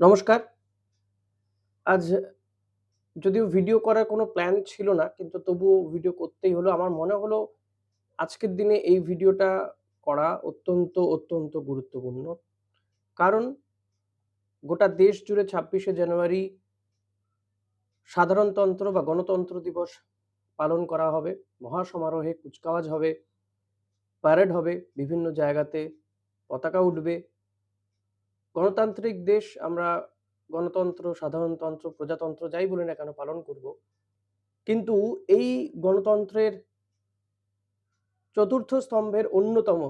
নমস্কার। আজ যদিও ভিডিও করার কোনো প্ল্যান ছিল না, কিন্তু তবুও ভিডিও করতেই হলো। আমার মনে হলো আজকের দিনে এই ভিডিওটা করা অত্যন্ত, অত্যন্ত গুরুত্বপূর্ণ। কারণ গোটা দেশ জুড়ে ২৬শে জানুয়ারি সাধারণতন্ত্র বা গণতন্ত্র দিবস পালন করা হবে। মহাসমারোহে কুচকাওয়াজ হবে, প্যারেড হবে, বিভিন্ন জায়গাতে পতাকা উঠবে। গণতান্ত্রিক দেশ আমরা গণতন্ত্র, সাধারণতন্ত্র, প্রজাতন্ত্র যাই বলি না কেন পালন করব। কিন্তু এই গণতন্ত্রের চতুর্থ স্তম্ভের অন্যতম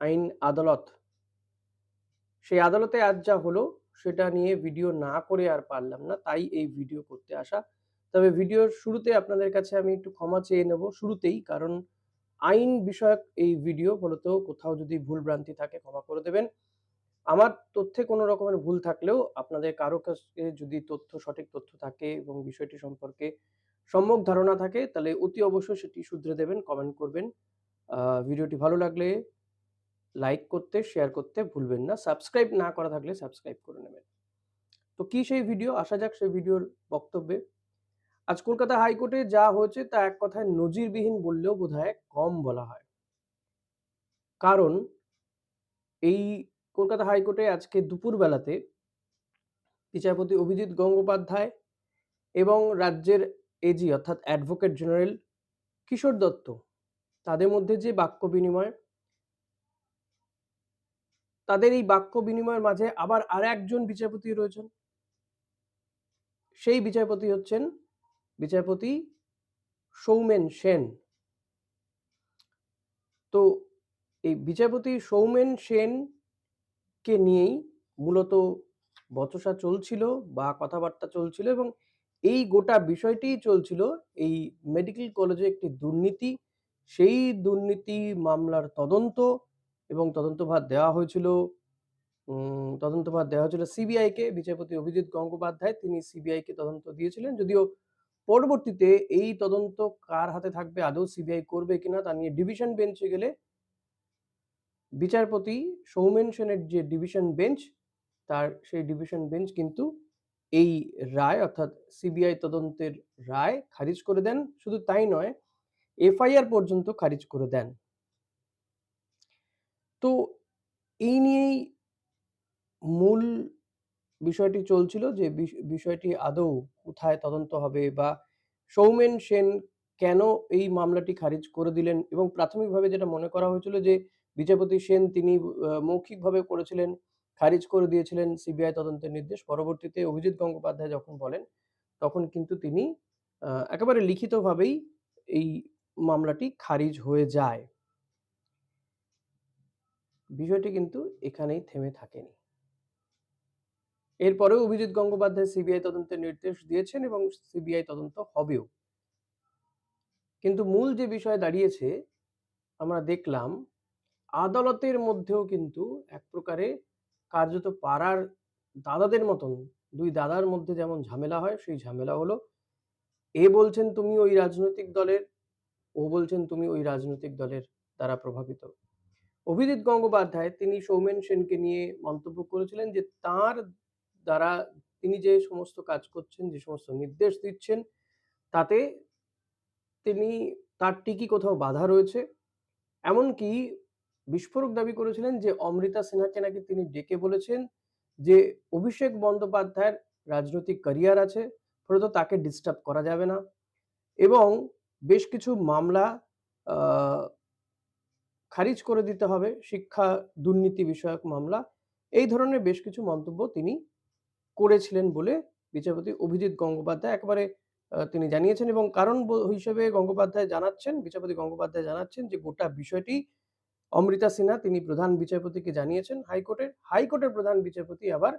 আইন আদালত। সেই আদালতে আজ যা হলো সেটা নিয়ে ভিডিও না করে আর পারলাম না। তাই এই ভিডিও করতে আসা। তবে ভিডিওর শুরুতে আপনাদের কাছে আমি একটু ক্ষমা চেয়ে নেব শুরুতেই। কারণ আইন বিষয়ক এই ভিডিও মূলত কোথাও যদি ভুল-ভ্রান্তি থাকে ক্ষমা করে দেবেন। আমার তথ্যে কোনো রকমের ভুল থাকলেও আপনাদের কারও কাছে যদি তথ্য সঠিক তথ্য থাকে এবং বিষয়টি সম্পর্কে সম্যক ধারণা থাকে তাহলে অতি অবশ্যই সেটি শুধরে দেবেন, কমেন্ট করবেন। ভিডিওটি ভালো লাগলে লাইক করতে, শেয়ার করতে ভুলবেন না। সাবস্ক্রাইব না করা থাকলে সাবস্ক্রাইব করে নেবেন। তো কি সেই ভিডিও? আসা যাক সেই ভিডিওর বক্তব্যে। আজ কলকাতা হাইকোর্টে যা হয়েছে তা এক কথায় নজিরবিহীন বললেও বোধহয় কম বলা হয়। কারণ এই কলকাতা হাইকোর্টে আজকে দুপুরবেলাতে বিচারপতি অভিজিৎ গঙ্গোপাধ্যায় এবং রাজ্যের এজি অর্থাৎ অ্যাডভোকেট জেনারেল কিশোর দত্ত, তাদের মধ্যে যে বাক্য বিনিময় তাদের এই বাক্য বিনিময়ের মাঝে আবার আর একজন বিচারপতি রয়েছেন। সেই বিচারপতি হচ্ছেন বিচারপতি সৌমেন সেন। তো এই বিচারপতি সৌমেন সেনকে নিয়েই মূলত বচসা চলছিল বা কথাবার্তা চলছিল এবং এই গোটা বিষয়টিই চলছিল এই মেডিকেল কলেজে একটি দুর্নীতি, সেই দুর্নীতি মামলার তদন্ত এবং তদন্তভার দেওয়া হয়েছিল তদন্তভার দেওয়া হয়েছিল সিবিআইকে। বিচারপতি অভিজিৎ গঙ্গোপাধ্যায় তিনি সিবিআইকে তদন্ত দিয়েছিলেন। যদিও পরবর্তীতে এই তদন্ত কার হাতে থাকবে, আদৌ সিবিআই করবে কিনা তা নিয়ে ডিভিশন বেঞ্চে গেলে বিচারপতি সৌমেন সেনের যে ডিভিশন বেঞ্চ, তার সেই ডিভিশন বেঞ্চ কিন্তু এই রায় অর্থাৎ সিবিআই তদন্তের রায় খারিজ করে দেন। শুধু তাই নয়, এফআইআর পর্যন্ত খারিজ করে দেন। তো এই নিয়েই মূল বিষয়টি চলছিল যে বিষ বিষয়টি আদৌ কোথায় তদন্ত হবে বা সৌমেন সেন কেন এই মামলাটি খারিজ করে দিলেন এবং প্রাথমিকভাবে যেটা মনে করা হয়েছিল যে বিচারপতি সেন তিনি মৌখিকভাবে করেছিলেন, খারিজ করে দিয়েছিলেন সিবিআই তদন্তের নির্দেশ। পরবর্তীতে অভিজিৎ গঙ্গোপাধ্যায় যখন বলেন, তখন কিন্তু তিনি একেবারে লিখিতভাবেই এই মামলাটি খারিজ হয়ে যায়। বিষয়টি কিন্তু এখানেই থেমে থাকেনি। এরপরেও অভিজিৎ গঙ্গোপাধ্যায় সিবিআই তদন্তের নির্দেশ দিয়েছেন এবং সিবিআই তদন্ত হবেও। কিন্তু মূল যে বিষয় দাঁড়িয়েছে, আমরা দেখলাম আদালতের মধ্যেও কিন্তু এক প্রকারে কার্যত পাড়ার দাদাদের মতন দুই দাদার মধ্যে যেমন ঝামেলা হয়, সেই ঝামেলা হলো। এ বলছেন তুমি ওই রাজনৈতিক দলের, ও বলছেন তুমি ওই রাজনৈতিক দলের দ্বারা প্রভাবিত। অভিজিৎ গঙ্গোপাধ্যায় তিনি সৌমেন সেনকে নিয়ে মন্তব্য করেছিলেন যে তাঁর দ্বারা তিনি যে সমস্ত কাজ করছেন, যে সমস্ত নির্দেশ দিচ্ছেন, তাতে তিনি তার টিকি কোথাও বাধা রয়েছে। এমনকি বিস্ফোরক দাবি করেছিলেন যে অমৃতা সিনহাকে নাকি তিনি ডেকে বলেছেন যে অভিষেক বন্দ্যোপাধ্যায়ের রাজনৈতিক ক্যারিয়ার আছে, ফলত তাকে ডিস্টার্ব করা যাবে না এবং বেশ কিছু মামলা খারিজ করে দিতে হবে, শিক্ষা দুর্নীতি বিষয়ক মামলা। এই ধরনের বেশ কিছু মন্তব্য তিনি করেছিলেন বলে বিচারপতি অভিজিৎ গঙ্গোপাধ্যায় একেবারে তিনি জানিয়েছেন এবং কারণ হিসেবে গঙ্গোপাধ্যায় জানাচ্ছেন, বিচারপতি গঙ্গোপাধ্যায় জানাচ্ছেন যে গোটা বিষয়টি অমৃতা সিনহা তিনি প্রধান বিচারপতিকে জানিয়েছেন হাইকোর্টের। হাইকোর্টের প্রধান বিচারপতি আবার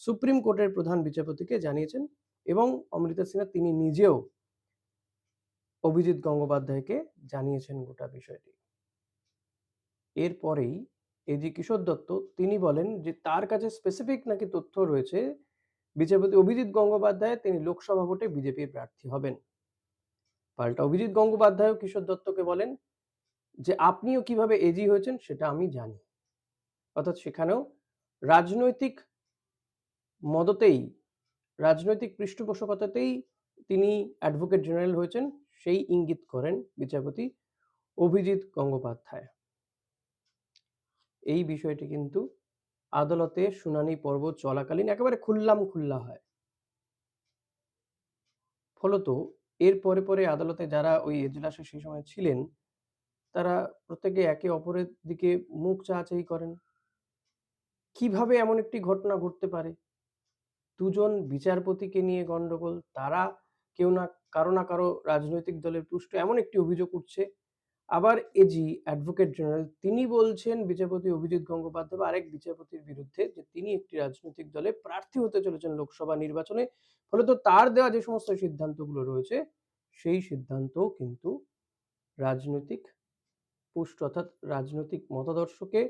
সুপ্রিম কোর্টের প্রধান বিচারপতিকে জানিয়েছেন এবং অমৃতা সিনহা তিনি নিজেও অভিজিৎ গঙ্গোপাধ্যায়কে জানিয়েছেন গোটা বিষয়টি। এরপরেই এজি কিশোর দত্ত তিনি বলেন যে তার কাছে স্পেসিফিক নাকি তথ্য রয়েছে, বিচারপতি অভিজিৎ গঙ্গোপাধ্যায় তিনি লোকসভা ভোটে বিজেপির প্রার্থী হবেন। পাল্টা অভিজিৎ গঙ্গোপাধ্যায়ও কিশোর দত্তকে বলেন যে আপনিও কীভাবে এজি হয়েছেন সেটা আমি জানি। অর্থাৎ সেখানেও রাজনৈতিক মদতেই, রাজনৈতিক পৃষ্ঠপোষকতাতেই তিনি অ্যাডভোকেট জেনারেল হয়েছেন, সেই ইঙ্গিত করেন বিচারপতি অভিজিৎ গঙ্গোপাধ্যায় এই বিষয়টি কিন্তু আদালতে শুনানি পর্ব চলাকালীন একেবারে খুল্লাম খুল্লা হয় ফলত এর পরে পরে আদালতে যারা ওই এজলাসে সেই সময় ছিলেন তারা প্রত্যেকে একে অপরের দিকে মুখ চাচাই করেন। কীভাবে এমন একটি ঘটনা ঘটতে পারে? দুজন বিচারপতিকে নিয়ে গন্ডগোল, তারা কেউ না, কারও না কারও রাজনৈতিক দলের পুষ্ট এমন একটি অভিযোগ উঠছে। আবার এজি অ্যাডভোকেট জেনারেল তিনি বলছেন, বিচারপতি অভিজিৎ গঙ্গোপাধ্যায় আরেক বিচারপতির বিরুদ্ধে যে তিনি একটি রাজনৈতিক দলে প্রার্থী হতে চলেছেন লোকসভা নির্বাচনে, ফলে তো তার দেওয়া যে সমস্ত সিদ্ধান্তগুলো রয়েছে, সেই সিদ্ধান্ত কিন্তু রাজনৈতিক পুষ্ট অর্থাৎ রাজনৈতিক মতাদর্শকে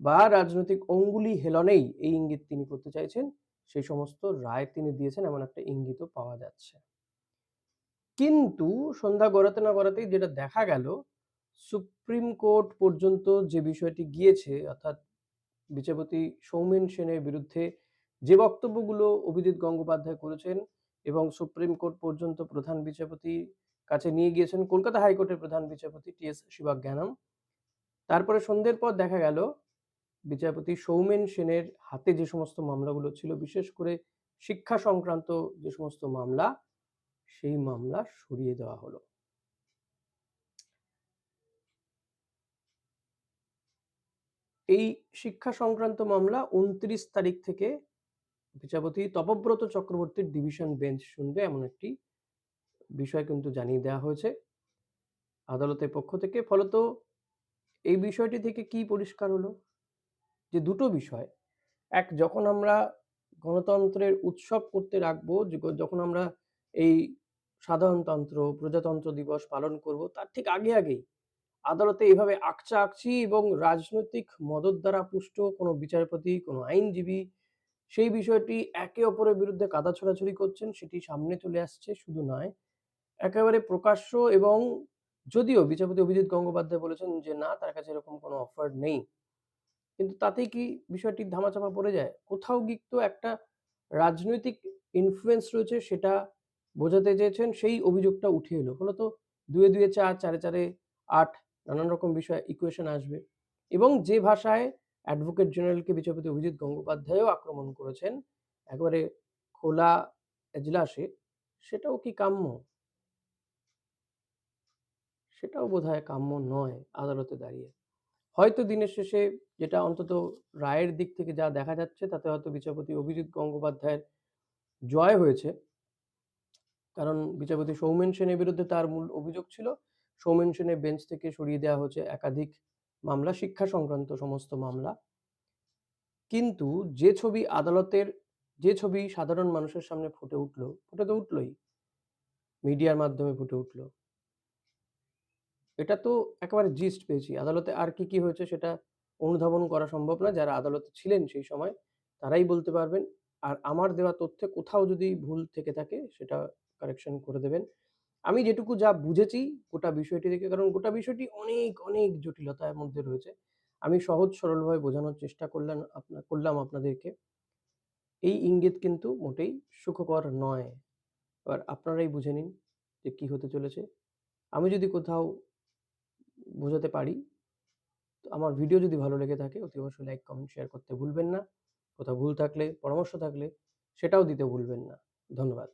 বা রাজনৈতিক অঙ্গুলি হেলনেই এই ইঙ্গিত তিনি করতে চাইছেন, সেই সমস্ত রায় তিনি দিয়েছেন এমন একটা ইঙ্গিতও পাওয়া যাচ্ছে। কিন্তু সন্ধ্যা গড়াতে না গড়াতেই যেটা দেখা গেল, সুপ্রিম কোর্ট পর্যন্ত যে বিষয়টি গিয়েছে, অর্থাৎ বিচারপতি সৌমেন সেনের বিরুদ্ধে যে বক্তব্যগুলো অভিজিৎ গঙ্গোপাধ্যায় করেছেন এবং সুপ্রিম কোর্ট পর্যন্ত প্রধান বিচারপতি কাছে নিয়ে গিয়েছেন কলকাতা হাইকোর্টের প্রধান বিচারপতি টি এস শিবাজ্ঞানম। তারপরে সন্ধ্যের পর দেখা গেল, বিচারপতি সৌমেন সেনের হাতে যে সমস্ত মামলাগুলো ছিল, বিশেষ করে শিক্ষা সংক্রান্ত যে সমস্ত মামলা, সেই মামলা সরিয়ে দেওয়া হলো। এই শিক্ষা সংক্রান্ত মামলা উনত্রিশ তারিখ থেকে বিচারপতি তপব্রত চক্রবর্তীর ডিভিশন বেঞ্চ শুনবে, এমন একটি বিষয় কিন্তু জানিয়ে দেওয়া হয়েছে। আদালতের পক্ষ থেকে ফলত এই বিষয়টি থেকে কি পরিষ্কার হলো? যে দুটো বিষয়। এক, যখন আমরা গণতন্ত্রের উৎসব করতে রাখব যখন আমরা এই সাধারণতন্ত্র, প্রজাতন্ত্র দিবস পালন করব, তার ঠিক আগে আগেই আদালতে এভাবে আকচা আকচি এবং রাজনৈতিক মদত দ্বারা পুষ্ট কোনো বিচারপতি, কোনো আইনজীবী সেই বিষয়টি একে অপরের বিরুদ্ধে কাদা ছোড়াছড়ি করছেন, সেটি সামনে চলে আসছে, শুধু নয় একেবারে প্রকাশ্য এবং যদিও বিচারপতি অভিজিৎ গঙ্গোপাধ্যায় বলেছেন যে, না, তার কাছে এরকম কোনো অফার নেই। কিন্তু তাতেই কি বিষয়টি ধামাচাপা পড়ে যায়? কোথাও গিয়ে তো একটা রাজনৈতিক ইনফ্লুয়েন্স রয়েছে, সেটা বোঝাতে চেয়েছেন, সেই অভিযোগটা উঠে এলো। ফলত দুয়ে দুয়ে চার, চারে চারে আট নানান রকম বিষয় ইকুয়েশন আসবে এবং যে ভাষায় অ্যাডভোকেট জেনারেলকে বিচারপতি অভিজিৎ গঙ্গোপাধ্যায়ও আক্রমণ করেছেন, একবারে খোলা এজলাসে, সেটাও কি কাম্য? সেটাও বোধ কাম্য নয় আদালতে দাঁড়িয়ে। হয়তো দিনের শেষে যেটা অন্তত রায়ের দিক থেকে যা দেখা যাচ্ছে, তাতে হয়তো বিচারপতি অভিজিৎ গঙ্গোপাধ্যায়ের জয় হয়েছে। কারণ বিচারপতি সৌমেন সেনের বিরুদ্ধে তার মূল অভিযোগ ছিল, সৌমেন সেনের বেঞ্চ থেকে সরিয়ে দেওয়া হয়েছে একাধিক মামলা, শিক্ষা সংক্রান্ত সমস্ত মামলা। কিন্তু যে ছবি আদালতের, যে ছবি সাধারণ মানুষের সামনে ফুটে উঠল, ফুটে তো উঠলোই। মিডিয়ার মাধ্যমে ফুটে উঠল। এটা তো একেবারে জিস্ট পেয়েছি। আদালতে আর কি কি হয়েছে সেটা অনুধাবন করা সম্ভব না। যারা আদালতে ছিলেন সেই সময় তারাই বলতে পারবেন। আর আমার দেওয়া তথ্যে কোথাও যদি ভুল থেকে থাকে সেটা কারেকশন করে দেবেন। আমি যেটুকু যা বুঝেছি গোটা বিষয়টি থেকে কারণ গোটা বিষয়টি অনেক অনেক জটিলতার মধ্যে রয়েছে। আমি সহজ, সরলভাবে বোঝানোর চেষ্টা করলাম আপনার করলাম আপনাদেরকে। এই ইঙ্গিত কিন্তু মোটেই সুখকর নয়। এবার আপনারাই বুঝে নিন যে কি হতে চলেছে। আমি যদি কোথাও বোঝাতে পারি। তো আমার ভিডিও যদি ভালো লেগে থাকে, অতি অবশ্যই লাইক কমেন্ট শেয়ার করতে ভুলবেন না। কোথাও ভুল থাকলে, পরামর্শ থাকলে, সেটাও দিতে ভুলবেন না। ধন্যবাদ।